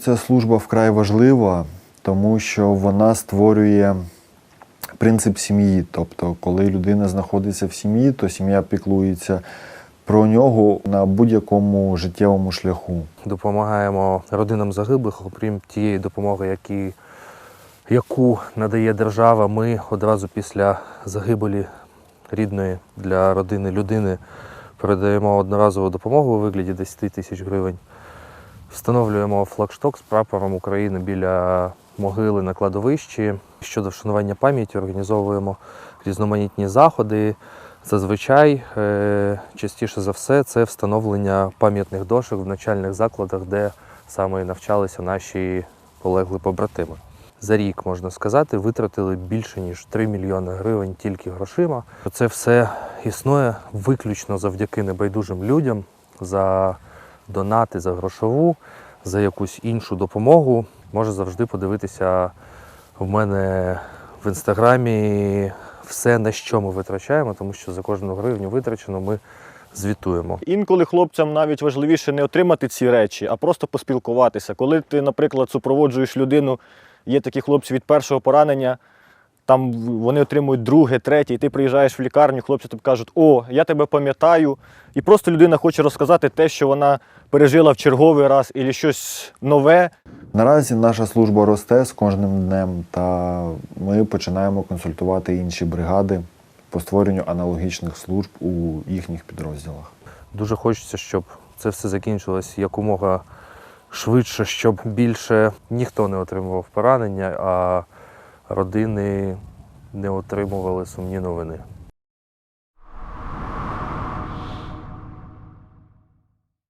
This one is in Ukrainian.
Ця служба вкрай важлива, тому що вона створює принцип сім'ї. Тобто, коли людина знаходиться в сім'ї, то сім'я піклується. Про нього на будь-якому життєвому шляху допомагаємо родинам загиблих, окрім тієї допомоги, які, яку надає держава. Ми одразу після загибелі рідної для родини людини передаємо одноразову допомогу у вигляді 10 тисяч гривень. Встановлюємо флагшток з прапором України біля могили на кладовищі. Щодо вшанування пам'яті організовуємо різноманітні заходи. Зазвичай, е, частіше за все, це встановлення пам'ятних дошок в навчальних закладах, де саме навчалися наші полегли побратими. За рік, можна сказати, витратили більше ніж 3 мільйони гривень тільки грошима. Це все існує виключно завдяки небайдужим людям за донати, за грошову, за якусь іншу допомогу. Може завжди подивитися в мене в інстаграмі все, на що ми витрачаємо, тому що за кожну гривню витрачену ми звітуємо. Інколи хлопцям навіть важливіше не отримати ці речі, а просто поспілкуватися. Коли ти, наприклад, супроводжуєш людину, є такі хлопці від першого поранення, там вони отримують друге, третє, і ти приїжджаєш в лікарню, хлопці тобі кажуть, о, я тебе пам'ятаю. І просто людина хоче розказати те, що вона пережила в черговий раз, або щось нове. Наразі наша служба росте з кожним днем, та ми починаємо консультувати інші бригади по створенню аналогічних служб у їхніх підрозділах. Дуже хочеться, щоб це все закінчилось якомога швидше, щоб більше ніхто не отримував поранення, а родини не отримували сумні новини.